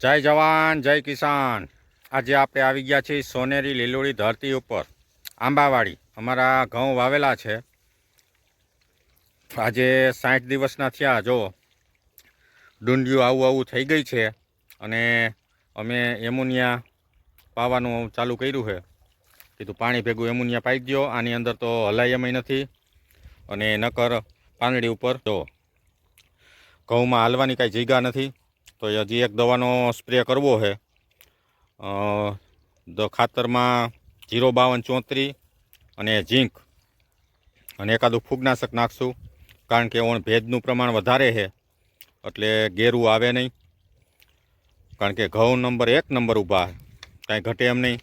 જય જવાન, જય કિસાન. આજે આપણે આવી ગયા છીએ સોનેરી લીલોડી ધરતી ઉપર. આંબાવાડી, અમારા ઘઉં વાવેલા છે. આજે સાઠ દિવસના થયા, જો. ડુંડિયું આવું આવું થઈ ગઈ છે અને અમે એમોનિયા પાવાનું ચાલુ કર્યું છે. કીધું પાણી ભેગું એમોનિયા પાઈ દો આની અંદર તો હલાય એમય નથી. અને નકર પાંદડી ઉપર જો. ઘઉંમાં હાલવાની કાંઈ જગ્યા નથી. તો હજી એક દવાનો સ્પ્રે કરવો છે. ખાતરમાં જીરો બાવન ચોત્રીસ અને ઝીંક. અને એકાદું ફૂગનાશક નાખશું, કારણ કે ઓણ ભેજનું પ્રમાણ વધારે છે, એટલે ગેરું આવે નહીં. કારણ કે ઘઉં નંબર એક નંબર ઊભા કાંઈ ઘટે એમ નહીં.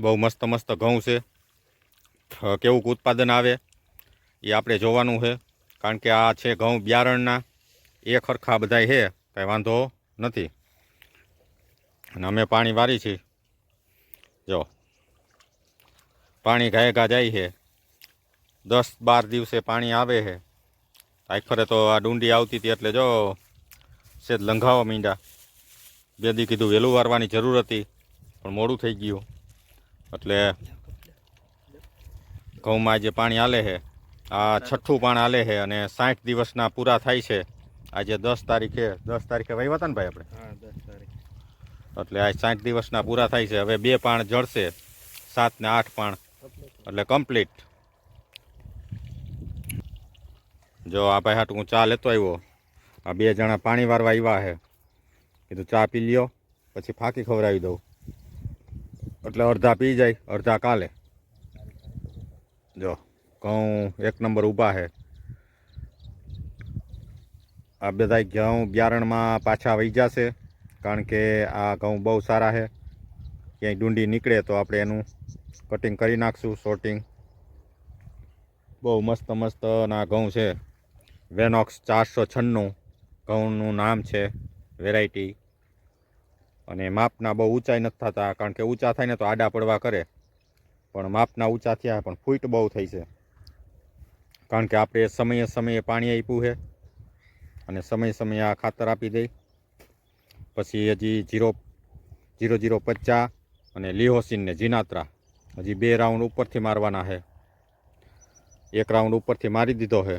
બહુ મસ્ત મસ્ત ઘઉં છે. કેવું ઉત્પાદન આવે, એ આપણે જોવાનું છે. કારણ કે આ છે ઘઉં બિયારણના. એ ખરખા બધાય છે. કાંઈ વાંધો નથી. અને અમે પાણી વારી છીએ. જો. પાણી ગા જાય છે. દસ બાર દિવસે પાણી આવે છે. આખરે તો આ ડુંડી આવતી હતી એટલે જો સેજ લંઘાવા મીંડા બે દી કીધું વહેલું વારવાની જરૂર હતી, પણ મોડું થઈ ગયું. એટલે ઘઉંમાં જે પાણી આલે છે. આ છઠ્ઠું પાણી આલે છે અને સાઠ દિવસના પૂરા થાય છે. આજે દસ તારીખે દસ તારીખે વહી હતા ને ભાઈ આપણે? દસ તારીખ. એટલે આ સાઠ દિવસના પૂરા થાય છે. હવે બે પાણ જળશે સાત ને આઠ પાણ. એટલે કમ્પ્લીટ. જો આ ભાઈ હાટ હું ચા લેતો આવ્યો. આ બે જણા પાણી વારવા આવ્યા છે કીધું ચા પી લ્યો પછી ફાંકી ખવડાવી દઉં. એટલે અડધા પી જાય અડધા કાલે. જો ઘઉં એક નંબર ઊભા છે આ બધા ઘઉં બિયારણમાં પાછા વહી જશે, કારણ કે આ ઘઉં બહુ સારા છે. ક્યાંય ડુંડી નીકળે તો આપણે એનું કટિંગ કરી નાખશું શોર્ટિંગ બહુ મસ્ત મસ્તના ઘઉં છે. વેનોક્સ ચારસો છન્નું ઘઉંનું નામ છે વેરાયટી અને માપના બહુ ઊંચાઈ નથી થતા, કારણ કે ઊંચા થાય ને તો આડા પડવા કરે. પણ માપના ઊંચા થયા, પણ ફૂટ બહુ થઈ છે. કારણ કે આપણે સમયે સમયે પાણી આપ્યું છે. અને સમય સમયે આ ખાતર આપી દઈ પછી હજી જીરો જીરો જીરો પચાસ અને લિહોસિન ને જીનાત્રા. હજી બે રાઉન્ડ ઉપરથી મારવાના છે એક રાઉન્ડ ઉપરથી મારી દીધો છે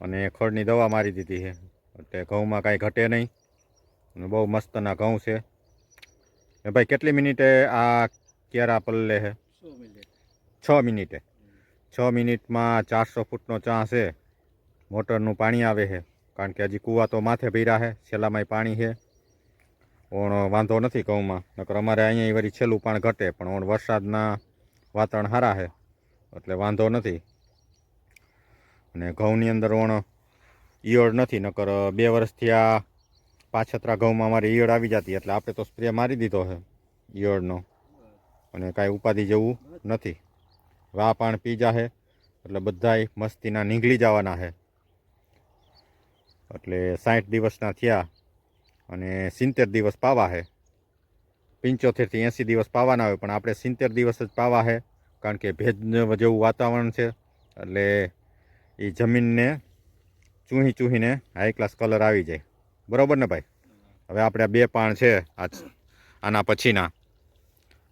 અને ખડની દવા મારી દીધી છે એટલે ઘઉંમાં કાંઈ ઘટે નહીં. અને બહુ મસ્તના ઘઉં છે. એ ભાઈ કેટલી મિનિટે આ કેરા પલ્લે છે છ મિનિટે. છ મિનિટમાં ચારસો ફૂટનો ચા છે મોટરનું પાણી આવે છે. કારણ કે હજી કૂવા તો માથે ભર્યા છે. છેલ્લામાંય પાણી છે. ઓણ વાંધો નથી ઘઉંમાં. નકર અમારે અહીંયા વળી છેલ્લું પાણ ઘટે. પણ ઓણ વરસાદના વાતાવરણ સારા છે. એટલે વાંધો નથી. અને ઘઉંની અંદર ઓણ ઈયળ નથી. નકર બે વર્ષથી આ પાછતરા ઘઉંમાં અમારી ઈયળ આવી જતી. એટલે આપણે તો સ્પ્રે મારી દીધો છે ઈયળનો. અને કાંઈ ઉપાધિ જેવું નથી. વા પાણ પી જાહે એટલે બધાય મસ્તીના નીકળી જવાના છે. એટલે સાઠ દિવસના થયા અને સિત્તેર દિવસ પાવા હે. પંચોતેરથી એંસી દિવસ પાવાના હોય, પણ આપણે સિત્તેર દિવસ જ પાવા હે, કારણ કે ભેજ જેવું વાતાવરણ છે. એટલે એ જમીનને ચૂહી ચૂહીને હાઈ ક્લાસ કલર આવી જાય. બરાબર ને ભાઈ? હવે આપણે બે પાણ છે આ આના પછીના.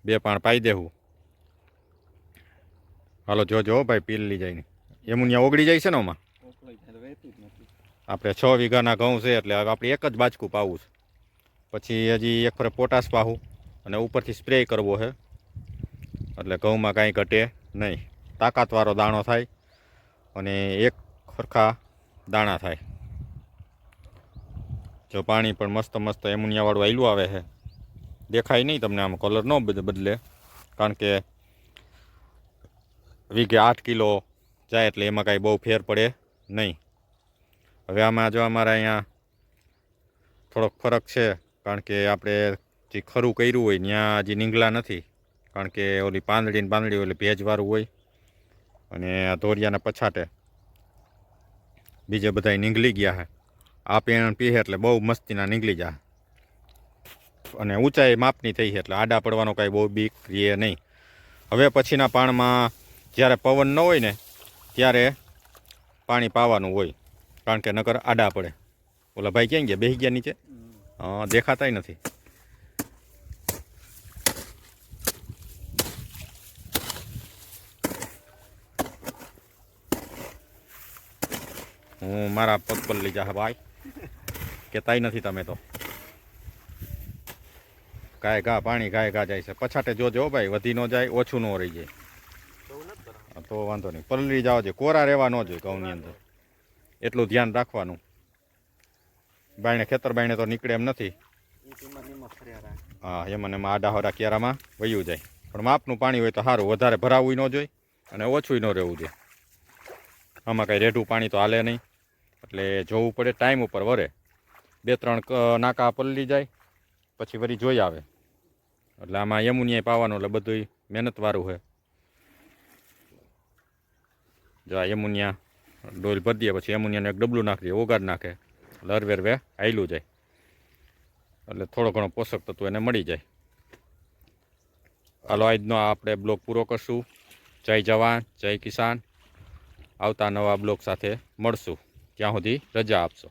બે પાણ પાઈ દેવું. હાલો, જોજો ભાઈ, પીલ લઈ જાય એમુનિયા ઓગળી જાય છે ને આમાં ઓકળાઈ થાય તો વહેતું જ નથી આપણે છ વીઘાના ઘઉં છે એટલે હવે આપણે એક જ બાજકું પાવું છે. પછી હજી એક ફરે પોટાશ પાવું અને ઉપરથી સ્પ્રે કરવો છે. એટલે ઘઉંમાં કાંઈ ઘટે નહીં. તાકાતવાળો દાણો થાય અને એક ખરખા દાણા થાય. જો પાણી પણ મસ્ત મસ્ત એમુનિયાવાળું આયલું આવે છે. દેખાય નહીં તમને આમ કલર ન બદ- બદલે. કારણ કે વીઘે આઠ કિલો જાય એટલે એમાં કાંઈ બહુ ફેર પડે નહીં. હવે આમાં જો અમારા અહીંયા થોડોક ફરક છે, કારણ કે આપણે જે ખરું કર્યું હોય, ત્યાં હજી નીંગલા નથી. કારણ કે ઓલી પાંદડી ને પાંદડી ઓલી ભેજવાળું હોય. અને આ ધોરિયાના પછાટે બીજે બધા નીંગલી ગયા છે આ પેણ પીએ એટલે બહુ મસ્તીના નીકળી જાય અને ઊંચાઈ માપની થઈ છે એટલે આડા પડવાનો કાંઈ બહુ બીક રહે નહીં. હવે પછીના પાણમાં જ્યારે પવન ન હોય ને, ત્યારે પાણી પાવાનું હોય. કારણ કે નકર આડા પડે. ઓલા ભાઈ ક્યાં ગયા? બેસી ગયા નીચે. દેખાતાય નથી. હું મારા પગ પર લઈ જા ભાઈ. કહેતાય નથી તમે તો. ગાય ઘા પાણી ગાય ઘા જાય છે. પછાટે જોજો ભાઈ વધી ન જાય ઓછું ન રહી જાય. તો વાંધો નહીં. પલળી જવા જોઈએ કોરા રહેવા ન જોઈએ ઘઉંની અંદર. એટલું ધ્યાન રાખવાનું. બાયણે ખેતર બાયણે તો નીકળે એમ નથી. હા, એમાં એમાં આડા હોડા ક્યારામાં વયું જાય. પણ માપનું પાણી હોય તો સારું વધારે ભરાવું ન જોઈએ અને ઓછું ન રહેવું જોઈએ. આમાં કાંઈ રેઢું પાણી તો હાલે નહીં. એટલે જોવું પડે, ટાઈમ ઉપર વરે. બે ત્રણ નાકા પલળી જાય, પછી વળી જોઈ આવે. એટલે આમાં યમુનિયા પાવાનું, એટલે બધું મહેનતવાળું છે જો આ યમુનિયા ડોલ ભરી દે, પછી યમુનિયાને એક ડબલું નાખી દે ઓગાડ નાખે. એટલે હરવેર વે, આયલું જાય. એટલે થોડો ઘણો પોષક તત્વ એને મળી જાય. હાલો, આજનો આપણે બ્લોગ પૂરો કરશું. જય જવાન, જય કિસાન. આવતા નવા બ્લોગ સાથે મળશું. ત્યાં સુધી રજા આપશો.